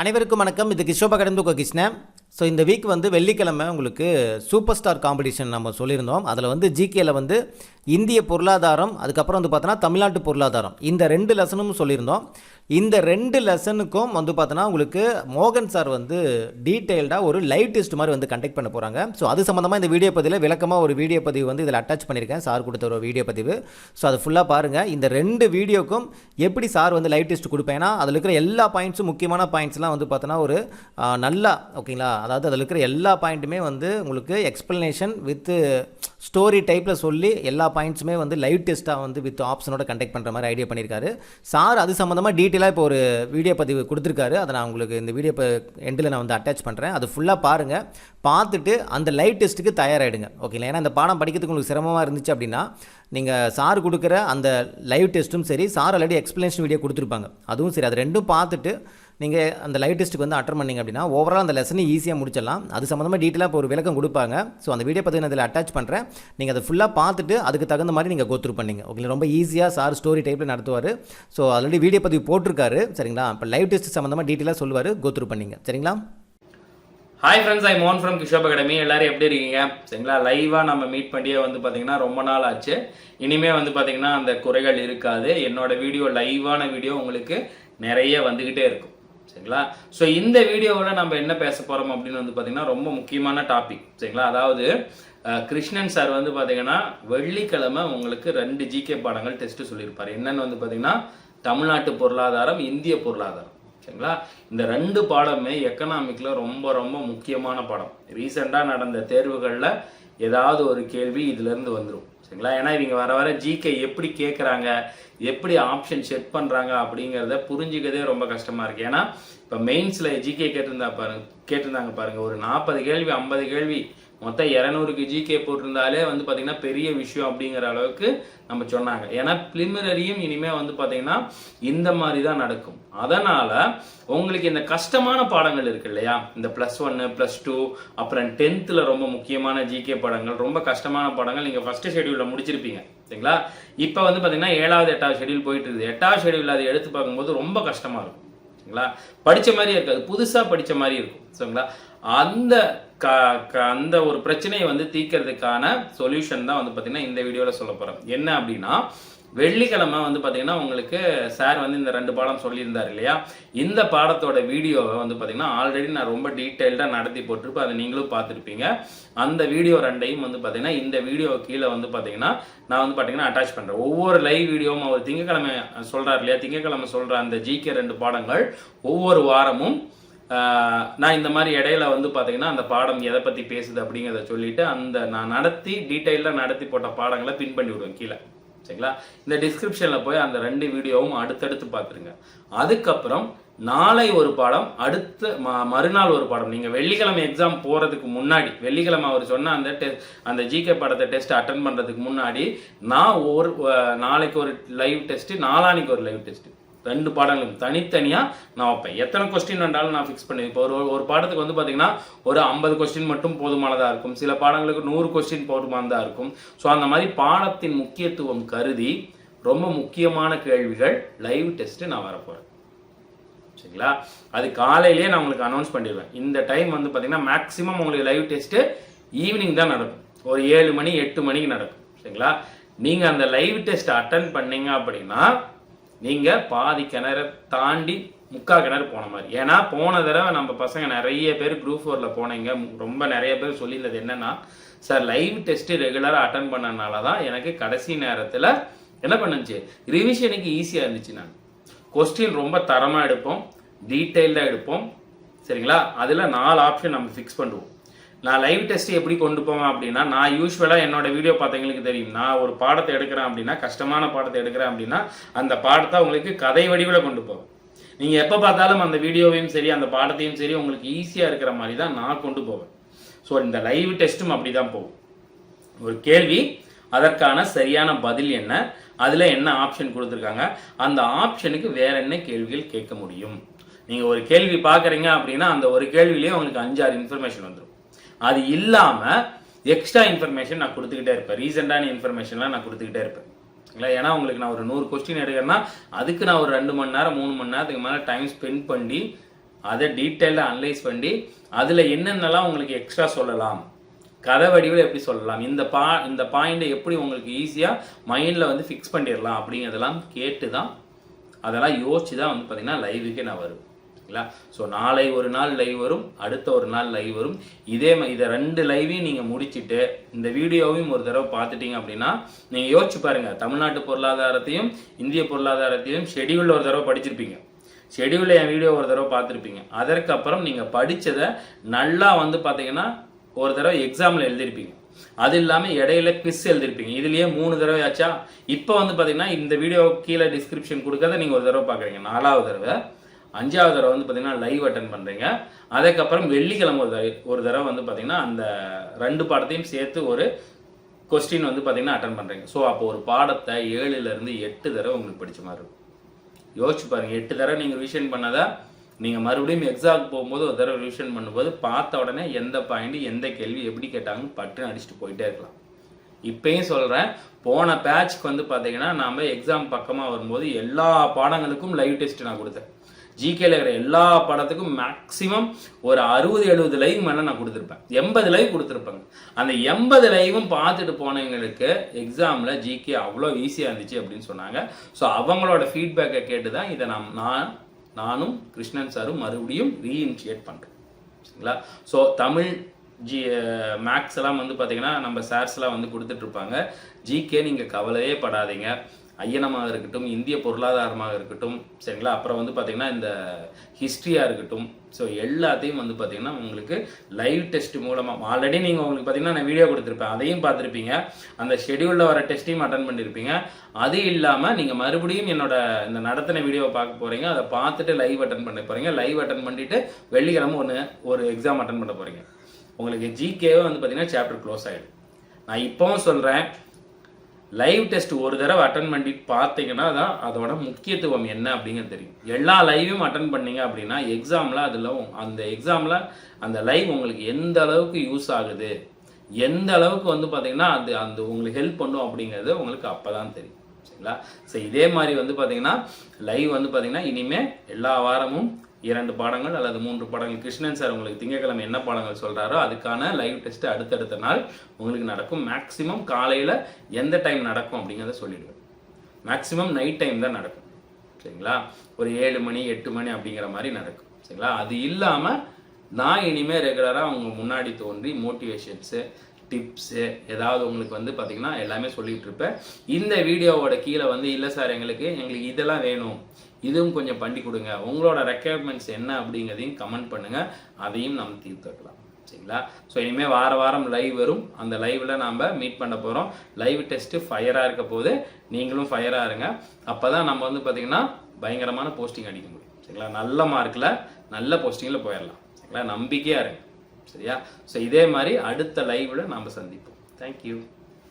அனைவருக்கும் வணக்கம். இது கிஷோபா கடந்து கிருஷ்ணன். ஸோ இந்த வீக் வந்து வெள்ளிக்கிழமை உங்களுக்கு சூப்பர் ஸ்டார் காம்படிஷன் நம்ம சொல்லியிருந்தோம். அதில் வந்து ஜிகேல வந்து இந்திய பொருளாதாரம் அதுக்கப்புறம் வந்து பார்த்தோன்னா தமிழ்நாட்டு பொருளாதாரம். இந்த ரெண்டு லெசனும் சொல்லியிருந்தோம். இந்த ரெண்டு லெசனுக்கும் வந்து பார்த்தோன்னா உங்களுக்கு மோகன் சார் வந்து டீட்டெயில்டாக ஒரு லைவ் டெஸ்ட் மாதிரி வந்து கண்டக்ட் பண்ண போகிறாங்க ஸோ அது சம்மந்தமாக இந்த வீடியோ பதிவில் விளக்கமாக ஒரு வீடியோ பதிவு வந்து இதில் அட்டாச் பண்ணியிருக்கேன். சார் கொடுத்த ஒரு வீடியோ பதிவு. ஸோ அது ஃபுல்லாக பாருங்கள் இந்த ரெண்டு வீடியோக்கும் எப்படி சார் வந்து லைவ் டெஸ்ட் கொடுப்பேன்னா அதில் இருக்கிற எல்லா பாயிண்ட்ஸும் முக்கியமான பாயிண்ட்ஸ்லாம் வந்து பார்த்தோன்னா ஒரு நல்லா ஓகேங்களா அதாவது அதில் இருக்கிற எல்லா பாயிண்ட்டுமே வந்து உங்களுக்கு எக்ஸ்ப்ளனேஷன் வித் ஸ்டோரி டைப்பில் சொல்லி எல்லா பாயிண்ட்ஸுமே வந்து லைவ் டெஸ்ட்டாக வந்து வித் ஆப்ஷனோட கண்டக்ட் பண்ணுற மாதிரி ஐடியா பண்ணியிருக்காரு சார் அது சம்மந்தமாக டீட்டெயிலாக இப்போ ஒரு வீடியோ பதிவு கொடுத்துருக்காரு. அதை நான் உங்களுக்கு இந்த வீடியோ எண்டில் நான் வந்து அட்டாச் பண்ணுறேன் அது ஃபுல்லாக பாருங்கள் பார்த்துட்டு அந்த லைவ் டெஸ்ட்டுக்கு தயாராகிடுங்க ஓகேங்களா ஏன்னா இந்த பாடம் படிக்கிறதுக்கு உங்களுக்கு சிரமமாக இருந்துச்சு அப்படின்னா நீங்கள் சார் கொடுக்குற அந்த லைவ் டெஸ்ட்டும் சரி சார் ஆல்ரெடி எக்ஸ்ப்ளனேஷன் வீடியோ கொடுத்துருப்பாங்க. அதுவும் சரி. அது ரெண்டும் பார்த்துட்டு நீங்கள் அந்த லைவ் டெஸ்ட்டுக்கு வந்து அட்டன் பண்ணிங்க அப்படின்னா ஓவரால் அந்த லெசனை ஈஸியாக முடிச்சிடலாம். அது சம்மந்தமாக டீட்டெயிலாக இப்போ ஒரு விளக்கம் கொடுப்பாங்க. ஸோ அந்த வீடியோ பற்றி நான் இதில் அட்டாச் பண்ணுறேன் நீங்கள் அதை ஃபுல்லாக பார்த்துட்டு அதுக்கு தகுந்த மாதிரி நீங்கள் கோத்ரூ பண்ணிங்க. ஓகே ரொம்ப ஈஸியாக சார் ஸ்டோரி டைப்பில் நடத்துவார். ஸோ ஆல்ரெடி வீடியோ பதிவு போட்டிருக்காரு. சரிங்களா? இப்போ லைவ் டெஸ்ட் சம்மந்தமாக டீட்டெயிலாக சொல்லுவார் கோத்ரூ பண்ணிங்க. சரிங்களா? Hi friends I Mon from கிஷோப் academy எல்லாரும் எப்படி இருக்கீங்க? சரிங்களா? லைவாக நம்ம மீட் பண்ணியே வந்து பார்த்தீங்கன்னா ரொம்ப நாள் ஆச்சு. இனிமே வந்து பார்த்தீங்கன்னா அந்த குறைகள் இருக்காது. என்னோட வீடியோ லைவான வீடியோ உங்களுக்கு நிறைய வந்துக்கிட்டே இருக்கும். சரிங்களா? ஸோ இந்த வீடியோவில் நம்ம என்ன பேச போகிறோம் அப்படின்னு வந்து பார்த்தீங்கன்னா ரொம்ப முக்கியமான டாபிக் சரிங்களா? அதாவது கிருஷ்ணன் சார் வந்து பார்த்தீங்கன்னா வெள்ளிக்கிழமை உங்களுக்கு ரெண்டு ஜிகே பாடங்கள் டெஸ்ட்டு சொல்லியிருப்பார். என்னென்னு வந்து பார்த்தீங்கன்னா தமிழ்நாட்டு பொருளாதாரம் இந்திய பொருளாதாரம். சரிங்களா? இந்த ரெண்டு பாடமே எக்கனாமிக்கில் ரொம்ப ரொம்ப முக்கியமான பாடம். ரீசெண்டாக நடந்த தேர்வுகளில் ஏதாவது ஒரு கேள்வி இதுலேருந்து வந்துடும் சரிங்களா? ஏன்னா இவங்க வர வர ஜிகே எப்படி கேட்குறாங்க எப்படி ஆப்ஷன் செட் பண்ணுறாங்க அப்படிங்கிறத புரிஞ்சுக்கதே ரொம்ப கஷ்டமாக இருக்குது ஏன்னா இப்போ மெயின்ஸில் ஜிகே கேட்டிருந்தா பாருங்க கேட்டிருந்தாங்க பாருங்கள் ஒரு நாற்பது கேள்வி ஐம்பது கேள்வி மொத்தம் இரநூறுக்கு ஜிகே போட்டிருந்தாலே வந்து பார்த்தீங்கன்னா பெரிய விஷயம் அப்படிங்கிற அளவுக்கு நம்ம சொன்னாங்க. ஏன்னா பிலிமினரியும் இனிமேல் வந்து பார்த்தீங்கன்னா இந்த மாதிரி தான் நடக்கும். அதனால் உங்களுக்கு இந்த கஷ்டமான பாடங்கள் இருக்கு இல்லையா? இந்த ப்ளஸ் ஒன்று ப்ளஸ் டூ அப்புறம் டென்த்தில் ரொம்ப முக்கியமான ஜிகே பாடங்கள் ரொம்ப கஷ்டமான பாடங்கள் நீங்கள் ஃபஸ்ட்டு ஷெடியூலில் முடிச்சிருப்பீங்க. சரிங்களா? இப்போ வந்து பார்த்தீங்கன்னா ஏழாவது எட்டாவது ஷெடியூல் போயிட்டு இருக்குது எட்டாவது ஷெடியூல் அதை எடுத்து பார்க்கும்போது ரொம்ப கஷ்டமாக இருக்கும். சரிங்களா? படிச்ச மாதிரி இருக்காது. புதுசாக படித்த மாதிரி இருக்கும். சரிங்களா? அந்த க க- அந்த ஒரு பிரச்சனையை வந்து தீர்க்கறதுக்கான சொல்யூஷன் தான் வந்து பார்த்தீங்கன்னா இந்த வீடியோவில் சொல்ல போகிறேன் என்ன அப்படின்னா வெள்ளிக்கிழமை வந்து பார்த்திங்கன்னா உங்களுக்கு சார் வந்து இந்த ரெண்டு பாடம் சொல்லியிருந்தார் இல்லையா? இந்த பாடத்தோட வீடியோவை வந்து பார்த்தீங்கன்னா ஆல்ரெடி நான் ரொம்ப டீட்டெயில்டாக நடத்தி போட்டிருப்பேன். அதை நீங்களும் பார்த்துருப்பீங்க. அந்த வீடியோ ரெண்டையும் வந்து பார்த்தீங்கன்னா இந்த வீடியோ கீழே வந்து பார்த்தீங்கன்னா நான் வந்து பார்த்தீங்கன்னா அட்டாச் பண்ணுறேன் ஒவ்வொரு லைவ் வீடியோவும் அவர் திங்கக்கிழமை சொல்கிறார் இல்லையா? திங்கக்கிழமை சொல்கிற அந்த ஜிகே ரெண்டு பாடங்கள் ஒவ்வொரு வாரமும் நான் இந்த மாதிரி இடையில வந்து பார்த்தீங்கன்னா அந்த பாடம் எதை பற்றி பேசுது அப்படிங்கிறத சொல்லிட்டு அந்த நான் நடத்தி டீட்டெயிலாக நடத்தி போட்ட பாடங்களை பின் பண்ணி விடுவேன் கீழே. சரிங்களா? இந்த டிஸ்கிரிப்ஷனில் போய் அந்த ரெண்டு வீடியோவும் அடுத்தடுத்து பார்த்துருங்க அதுக்கப்புறம் நாளை ஒரு பாடம் அடுத்த ம- மறுநாள் ஒரு பாடம். நீங்கள் வெள்ளிக்கிழமை எக்ஸாம் போகிறதுக்கு முன்னாடி வெள்ளிக்கிழமை அவர் சொன்ன அந்த டெ அந்த ஜிகே பாடத்தை டெஸ்ட் அட்டன் பண்ணுறதுக்கு முன்னாடி நான் ஒரு நாளைக்கு ஒரு லைவ் டெஸ்ட்டு நாளானிக்கு ஒரு லைவ் டெஸ்ட்டு ரெண்டு பாடங்களும் தனித்தனியாக நான் வைப்பேன். எத்தனை கொஸ்டின் வேண்டாலும் நான் ஃபிக்ஸ் பண்ணி இப்போ ஒரு ஒரு பாடத்துக்கு வந்து பார்த்தீங்கன்னா ஒரு ஐம்பது கொஸ்டின் மட்டும் போதுமானதாக இருக்கும். சில பாடங்களுக்கு நூறு கொஸ்டின் போதுமானதாக இருக்கும். ஸோ அந்த மாதிரி பாடத்தின் முக்கியத்துவம் கருதி ரொம்ப முக்கியமான கேள்விகள் லைவ் டெஸ்ட்டு நான் வரப்போகிறேன் சரிங்களா? அது காலையிலேயே நான் உங்களுக்கு அனௌன்ஸ் பண்ணிடுவேன். இந்த டைம் வந்து பார்த்தீங்கன்னா மேக்ஸிமம் உங்களுக்கு லைவ் டெஸ்ட்டு ஈவினிங் தான் நடக்கும். ஒரு ஏழு மணி எட்டு மணிக்கு நடக்கும். சரிங்களா? நீங்கள் அந்த லைவ் டெஸ்ட் அட்டன் பண்ணீங்க அப்படின்னா நீங்கள் பாதி கிணற தாண்டி முக்கால் கிணறு போன மாதிரி. ஏன்னா போன தடவை நம்ம பசங்க நிறைய பேர் குரூப் ஃபோரில் போனீங்க. ரொம்ப நிறைய பேர் சொல்லியிருந்தது என்னென்னா சார் லைவ் டெஸ்ட்டு ரெகுலராக அட்டன் பண்ணனால தான் எனக்கு கடைசி நேரத்தில் என்ன பண்ணுச்சு? ரிவிஷனுக்கு ஈஸியாக இருந்துச்சு நான். கொஸ்டின் ரொம்ப தரமாக எடுப்போம் டீட்டெயில்டாக எடுப்போம். சரிங்களா? அதில் நாலு ஆப்ஷன் நம்ம ஃபிக்ஸ் பண்ணுவோம். நான் லைவ் டெஸ்ட் எப்படி கொண்டு போவேன் அப்படின்னா நான் யூஸ்வலாக என்னோட வீடியோ பார்த்தவங்களுக்கு தெரியும். நான் ஒரு பாடத்தை எடுக்கிறேன் அப்படின்னா கஷ்டமான பாடத்தை எடுக்கிறேன் அப்படின்னா அந்த பாடத்தை உங்களுக்கு கதை வடிவில் கொண்டு போவேன். நீங்கள் எப்போ பார்த்தாலும் அந்த வீடியோவையும் சரி அந்த பாடத்தையும் சரி உங்களுக்கு ஈஸியாக இருக்கிற மாதிரி தான் நான் கொண்டு போவேன். ஸோ இந்த லைவ் டெஸ்ட்டும் அப்படி தான் போகும். ஒரு கேள்வி அதற்கான சரியான பதில் என்ன? அதில் என்ன ஆப்ஷன் கொடுத்துருக்காங்க? அந்த ஆப்ஷனுக்கு வேற என்ன கேள்விகள் கேட்க முடியும்? நீங்கள் ஒரு கேள்வி பார்க்குறீங்க அப்படின்னா அந்த ஒரு கேள்வியிலேயே உங்களுக்கு அஞ்சாறு இன்ஃபர்மேஷன் வந்துடும் அது இல்லாமல் எக்ஸ்ட்ரா இன்ஃபர்மேஷன் நான் கொடுத்துக்கிட்டே இருப்பேன். ரீசெண்டான இன்ஃபர்மேஷன்லாம் நான் கொடுத்துக்கிட்டே இருப்பேன். இல்லை ஏன்னா உங்களுக்கு நான் ஒரு நூறு கொஸ்டின் எடுக்கிறேன்னா அதுக்கு நான் ஒரு ரெண்டு மணி நேரம் மூணு மணி நேரத்துக்கு மேலே டைம் ஸ்பெண்ட் பண்ணி அதை டீட்டெயிலாக அனலைஸ் பண்ணி அதில் என்னென்னலாம் உங்களுக்கு எக்ஸ்ட்ரா சொல்லலாம். கதை வடிவில் எப்படி சொல்லலாம். இந்த பா இந்த பாயிண்டை எப்படி உங்களுக்கு ஈஸியாக மைண்டில் வந்து ஃபிக்ஸ் பண்ணிடலாம் அப்படிங்கிறதெல்லாம் கேட்டு தான் அதெல்லாம் யோசிச்சு தான் வந்து பார்த்திங்கன்னா லைவுக்கே நான் வருவேன். சரிங்களா ஸோ நாளை ஒரு நாள் லைவ் வரும் அடுத்த ஒரு நாள் லைவ் வரும். இதே இதை ரெண்டு லைவையும் நீங்கள் முடிச்சுட்டு இந்த வீடியோவையும் ஒரு தடவை பார்த்துட்டீங்க அப்படின்னா நீங்கள் யோசிச்சு பாருங்கள் தமிழ்நாட்டு பொருளாதாரத்தையும் இந்திய பொருளாதாரத்தையும் ஷெடியூலில் ஒரு தடவை படிச்சிருப்பீங்க. ஷெடியூலில் என் வீடியோ ஒரு தடவை பார்த்துருப்பீங்க அதற்கப்புறம் நீங்கள் படித்ததை நல்லா வந்து பார்த்தீங்கன்னா ஒரு தடவை எக்ஸாமில் எழுதியிருப்பீங்க அது இல்லாமல் இடையில குவிஸ் எழுதிருப்பீங்க. இதுலேயே மூணு தடவை ஆச்சா? இப்போ வந்து பார்த்தீங்கன்னா இந்த வீடியோ கீழே டிஸ்கிரிப்ஷன் கொடுக்கறத நீங்கள் ஒரு தடவை பார்க்குறீங்க நாலாவது தடவை. அஞ்சாவது தடவை வந்து பார்த்தீங்கன்னா லைவ் அட்டன் பண்ணுறீங்க அதுக்கப்புறம் வெள்ளிக்கிழமை ஒரு தடவை ஒரு தடவை வந்து பார்த்தீங்கன்னா அந்த ரெண்டு பாடத்தையும் சேர்த்து ஒரு கொஸ்டின் வந்து பார்த்தீங்கன்னா அட்டன் பண்ணுறீங்க ஸோ அப்போ ஒரு பாடத்தை ஏழுலேருந்து எட்டு தடவை உங்களுக்கு படிச்ச மாதிரி இருக்கும். யோசிச்சு பாருங்கள் எட்டு தடவை நீங்கள் ரிவிஷன் பண்ணாதா நீங்கள் மறுபடியும் எக்ஸாம் போகும்போது ஒரு தடவை ரிவிஷன் பண்ணும்போது பார்த்த உடனே எந்த பாயிண்ட் எந்த கேள்வி எப்படி கேட்டாங்கன்னு பட்டுன்னு அடிச்சுட்டு போயிட்டே இருக்கலாம். இப்பயும் சொல்கிறேன் போன பேட்ச்க்கு வந்து பார்த்தீங்கன்னா நாம் எக்ஸாம் பக்கமாக வரும்போது எல்லா பாடங்களுக்கும் லைவ் டெஸ்ட் நான் கொடுத்தேன். ஜிகேல இருக்கிற எல்லா படத்துக்கும் மேக்ஸிமம் ஒரு அறுபது எழுபது லைவ் மேலே நான் கொடுத்துருப்பேன். எண்பது லைவ் கொடுத்துருப்பேங்க. அந்த எண்பது லைவும் பார்த்துட்டு போனவங்களுக்கு எக்ஸாமில் ஜிகே அவ்வளோ ஈஸியாக இருந்துச்சு அப்படின்னு சொன்னாங்க. ஸோ அவங்களோட ஃபீட்பேக்கை கேட்டு தான் இதை நான் நான் நானும் கிருஷ்ணன் சாரும் மறுபடியும் ரீஇனிஷியேட் பண்ணுறேன் சரிங்களா? ஸோ தமிழ் ஜி மேக்ஸ் எல்லாம் வந்து பார்த்தீங்கன்னா நம்ம சார்ஸ்லாம் வந்து கொடுத்துட்ருப்பாங்க ஜிகே நீங்கள் கவலையே படாதீங்க. ஐயனமாக இருக்கட்டும் இந்திய பொருளாதாரமாக இருக்கட்டும் சரிங்களா? அப்புறம் வந்து பார்த்தீங்கன்னா இந்த ஹிஸ்ட்ரியாக இருக்கட்டும் ஸோ எல்லாத்தையும் வந்து பார்த்தீங்கன்னா உங்களுக்கு லைவ் டெஸ்ட் மூலமாக ஆல்ரெடி நீங்கள் உங்களுக்கு பார்த்தீங்கன்னா நான் வீடியோ கொடுத்துருப்பேன். அதையும் பார்த்துருப்பீங்க. அந்த ஷெடியூலில் வர டெஸ்ட்டையும் அட்டன் பண்ணியிருப்பீங்க அது இல்லாமல் நீங்கள் மறுபடியும் என்னோட இந்த நடத்தின வீடியோவை பார்க்க போகிறீங்க அதை பார்த்துட்டு லைவ் அட்டன் பண்ண போகிறீங்க லைவ் அட்டன் பண்ணிவிட்டு வெள்ளிக்கிழமை ஒன்று ஒரு எக்ஸாம் அட்டன் பண்ண போகிறீங்க உங்களுக்கு ஜிகேவே வந்து பார்த்தீங்கன்னா சாப்டர் க்ளோஸ் ஆகிடும் நான் இப்போவும் சொல்கிறேன் லைவ் டெஸ்ட் ஒரு தடவை அட்டன் பண்ணி பார்த்தீங்கன்னா தான் அதோட முக்கியத்துவம் என்ன அப்படிங்கிறது தெரியும். எல்லா லைவையும் அட்டன் பண்ணீங்க அப்படின்னா எக்ஸாமில் அதில் அந்த எக்ஸாமில் அந்த லைவ் உங்களுக்கு எந்த அளவுக்கு யூஸ் ஆகுது எந்த அளவுக்கு வந்து பார்த்தீங்கன்னா அது அந்த உங்களுக்கு ஹெல்ப் பண்ணும் அப்படிங்கிறது உங்களுக்கு அப்போ தான் தெரியும். சரிங்களா? ஸோ இதே மாதிரி வந்து பார்த்தீங்கன்னா லைவ் வந்து பார்த்தீங்கன்னா இனிமேல் எல்லா வாரமும் இரண்டு பாடங்கள் அல்லது மூன்று பாடங்கள். கிருஷ்ணன் சார் உங்களுக்கு திங்கக்கிழமை என்ன பாடங்கள் சொல்கிறாரோ அதுக்கான லைவ் டெஸ்ட் அடுத்தடுத்த நாள் உங்களுக்கு நடக்கும். மேக்ஸிமம் காலையில் எந்த டைம் நடக்கும் அப்படிங்கிறத சொல்லிடுவேன். மேக்ஸிமம் நைட் டைம் தான் நடக்கும். சரிங்களா? ஒரு ஏழு மணி எட்டு மணி அப்படிங்கிற மாதிரி நடக்கும். சரிங்களா? அது இல்லாமல் நான் இனிமேல் ரெகுலராக அவங்க முன்னாடி தோன்றி மோட்டிவேஷன்ஸு டிப்ஸு ஏதாவது உங்களுக்கு வந்து பார்த்தீங்கன்னா எல்லாமே சொல்லிகிட்டு இருப்பேன் இந்த வீடியோவோட கீழே வந்து இல்லை சார் எங்களுக்கு எங்களுக்கு இதெல்லாம் வேணும். இதுவும் கொஞ்சம் பண்ணி கொடுங்க. உங்களோட ரெக்குயர்மெண்ட்ஸ் என்ன அப்படிங்கிறதையும் கமெண்ட் பண்ணுங்கள் அதையும் நம்ம தீர்த்துக்கலாம் சரிங்களா? ஸோ இனிமேல் வார வாரம் லைவ் வரும். அந்த லைவில் நாம் மீட் பண்ண போகிறோம் லைவ் டெஸ்ட்டு ஃபயராக இருக்க போது நீங்களும் ஃபயராக இருங்க. அப்போ தான் நம்ம வந்து பார்த்திங்கன்னா பயங்கரமான போஸ்டிங் அடிக்க முடியும். சரிங்களா? நல்ல மார்க்கில் நல்ல போஸ்டிங்கில் போயிடலாம் சரிங்களா? நம்பிக்கையாக இருங்க. சரியா? ஸோ இதே மாதிரி அடுத்த லைவில் நாம் சந்திப்போம். தேங்க்யூ